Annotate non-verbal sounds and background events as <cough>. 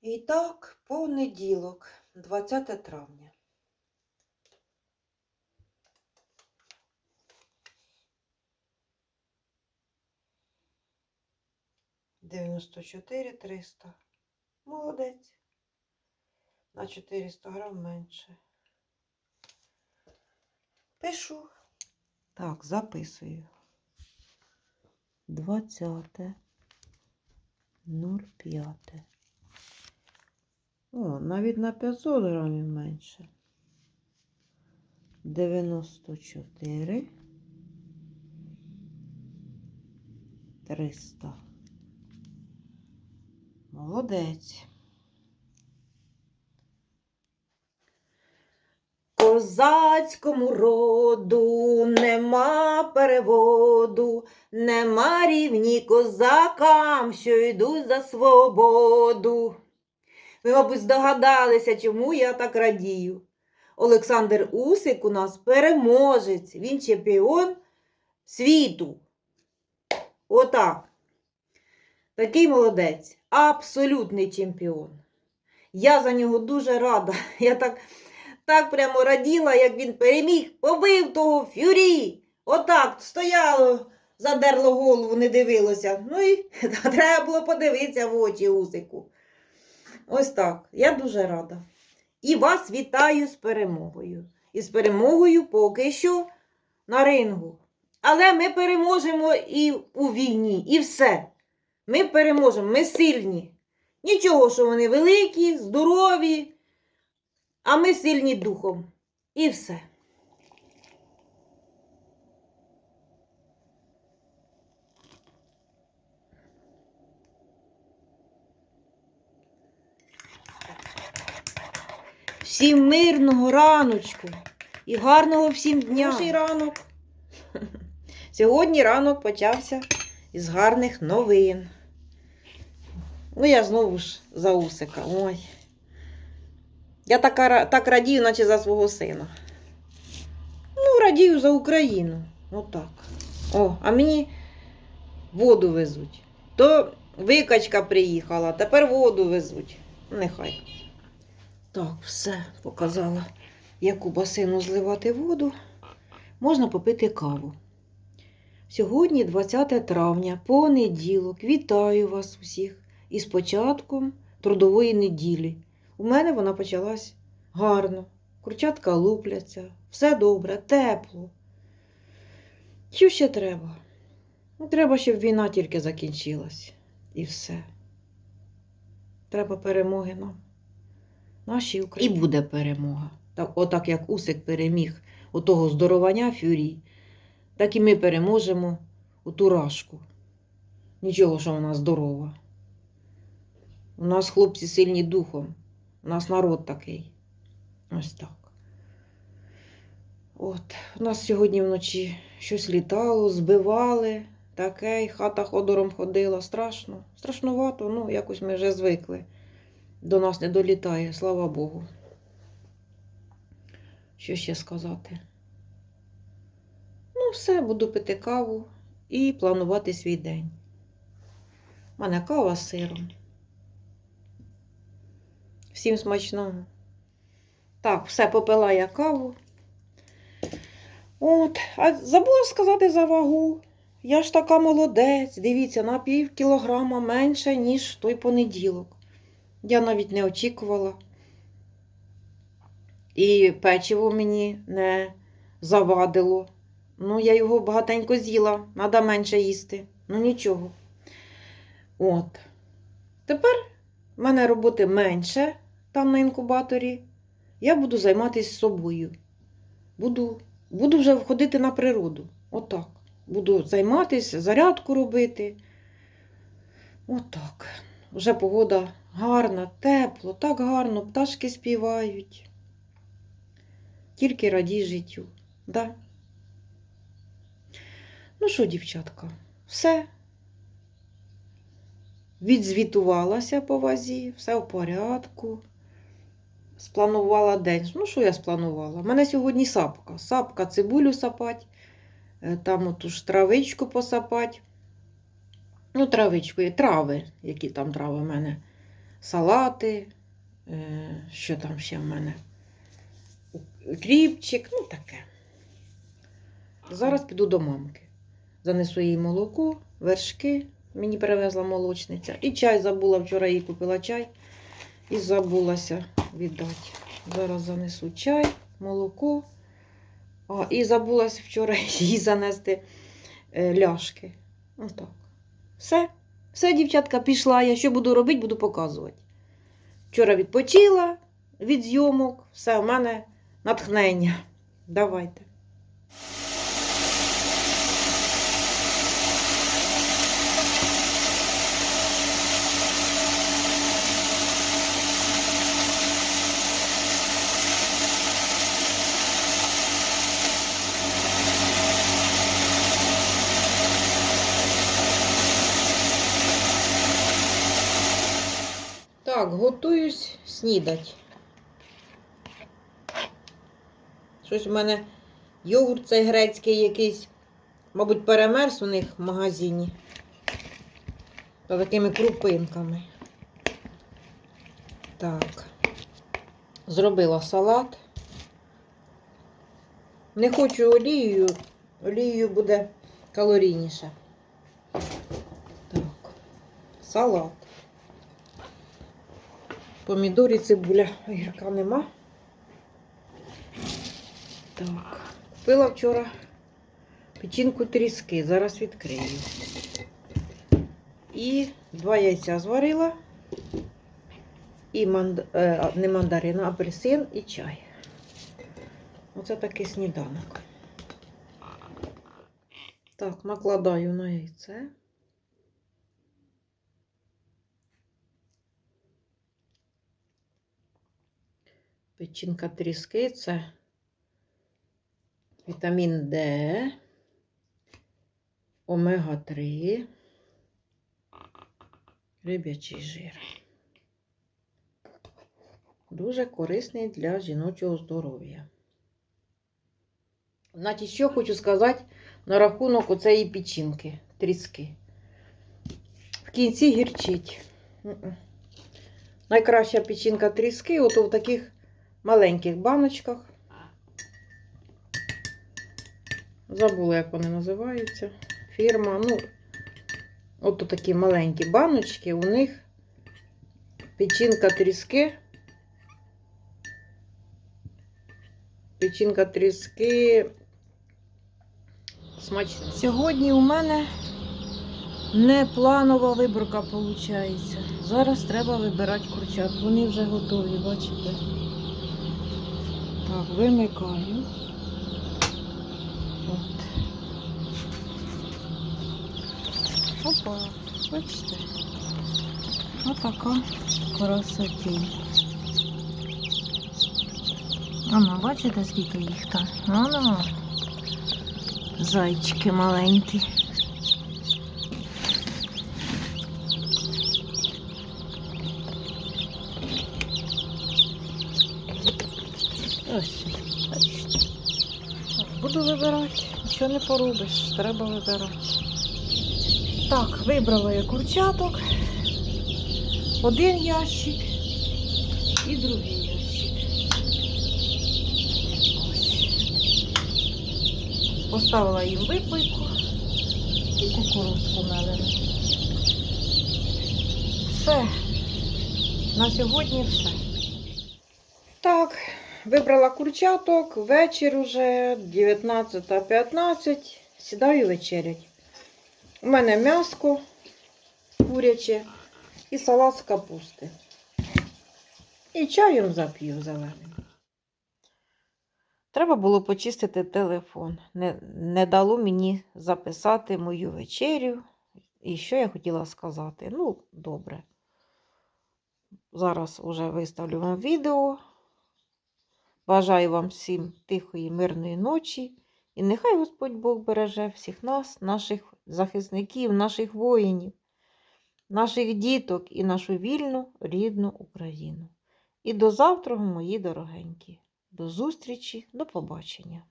І так, понеділок, 20 травня. Дев'яносто чотири триста. Молодець. На 400 грам менше. Пишу. Так, записую. 20. 05. О, навіть на 500 грамів менше. 94. 300. Молодець. Козацькому роду нема переводу, нема рівні козакам, що йдуть за свободу. Ви, мабуть, здогадалися, чому я так радію. Олександр Усик у нас переможець, він чемпіон світу. Отак. Такий молодець, абсолютний чемпіон. Я за нього дуже рада. <laughs> Я так, так прямо раділа, як він переміг, побив того фюрі. Отак стояло, задерло голову, не дивилося. Ну і <laughs> треба було подивитися в очі Усику. Ось так. Я дуже рада. І вас вітаю з перемогою. І з перемогою поки що на рингу. Але ми переможемо і у війні, і все. Ми переможемо, ми сильні. Нічого, що вони великі, здорові, а ми сильні духом. І все. Всім мирного раночку і гарного всім дня. Хороший ранок. Сьогодні ранок почався із гарних новин. Ну, я знову ж за усика. Ой. Я така, ра- так радію, наче за свого сина. Ну, радію за Україну. Отак. О, а мені воду везуть. То викачка приїхала, тепер воду везуть. Нехай. Так, все, показала, яку басину зливати воду. Можна попити каву. Сьогодні 20 травня, понеділок. Вітаю вас усіх із початком трудової неділі. У мене вона почалась гарно. Курчатка лупляться, все добре, тепло. Що ще треба? Ну, треба, щоб війна тільки закінчилась. І все. Треба перемоги нам. Нашій Україні. І буде перемога. Так, отак як Усик переміг у того здоровання фюрі, так і ми переможемо у ту рашку. Нічого, що вона здорова. У нас хлопці сильні духом. У нас народ такий. Ось так. От, у нас сьогодні вночі щось літало, збивали, таке, і хата ходором ходила. Страшно, страшнувато, ну, якось ми вже звикли. До нас не долітає, слава Богу. Що ще сказати? Ну, все, буду пити каву і планувати свій день. У мене кава з сиром. Всім смачного. Так, все, попила я каву. От, а забула сказати за вагу. Я ж така молодець. Дивіться, на пів кілограма менше, ніж той понеділок. Я навіть не очікувала. І печиво мені не завадило. Ну, я його багатенько з'їла, треба менше їсти. Ну нічого. От. Тепер в мене роботи менше там на інкубаторі. Я буду займатися собою. Буду, буду вже входити на природу. Отак. Буду займатися, зарядку робити. Отак. Вже погода гарна, тепло, так гарно, пташки співають. Тільки радій життю. Да? Ну що, дівчатка, все. Відзвітувалася по вазі, все в порядку. Спланувала день. Ну, що я спланувала? У мене сьогодні сапка. Сапка, цибулю сапать, е, там оту ж травичку посапать. Ну, травичку, трави, які там трави в мене. Салати. Е, що там ще в мене? Кріпчик, ну таке. Зараз піду до мамки. Занесу їй молоко, вершки. Мені привезла молочниця. І чай забула. Вчора їй купила чай і забулася віддати. Зараз занесу чай, молоко. А, і забулася вчора <laughs> їй занести е, ляшки. Отак. Все. Все, дівчатка, пішла. Я що буду робити, буду показувати. Вчора відпочила від зйомок. Все, у мене натхнення. Давайте. Так, готуюсь снідать. Щось у мене йогурт цей грецький якийсь, мабуть, перемерз у них в магазині. Та такими крупинками. Так. Зробила салат. Не хочу олією. Олією буде калорійніше. Так. Салат. Помідорі, цибуля, огірка нема. Так. Купила вчора печінку тріски, зараз відкрию. І два яйця зварила. І манд... е, не мандарин, а апельсин і чай. Оце такий сніданок. Так, накладаю на яйце. Печінка тріски це вітамін Д, омега-3, риб'ячий жир. Дуже корисний для жіночого здоров'я. Значить, що хочу сказати на рахунок оцеї печінки, тріски. В кінці гірчить. Найкраща печінка тріски, ото в таких маленьких баночках. Забула, як вони називаються. Фірма. Ну, от такі маленькі баночки. У них печінка тріски. Печінка тріски смачна. Сьогодні у мене не планова виборка виходить. Зараз треба вибирати курчат. Вони вже готові, бачите? Вимикаю. От. Опа, бачите? Отака красотень. Ано, бачите, скільки їх там? Ано. Зайчики маленькі. Ось, бачите. Так, Буду вибирати. Нічого не поробиш, треба вибирати. Так, вибрала я курчаток. Один ящик і другий ящик. Ось. Поставила їм випийку і кукурузку мелену. Все. На сьогодні все. Вибрала курчаток, вечір уже 19.15. Сідаю вечерять. У мене м'яско куряче і салат з капусти. І чаєм зап'ю зеленим. Треба було почистити телефон. Не, не дало мені записати мою вечерю. І що я хотіла сказати? Ну, добре. Зараз уже виставлю вам відео. Бажаю вам всім тихої, мирної ночі. І нехай Господь Бог береже всіх нас, наших захисників, наших воїнів, наших діток і нашу вільну рідну Україну. І до завтра, мої дорогенькі. До зустрічі, до побачення.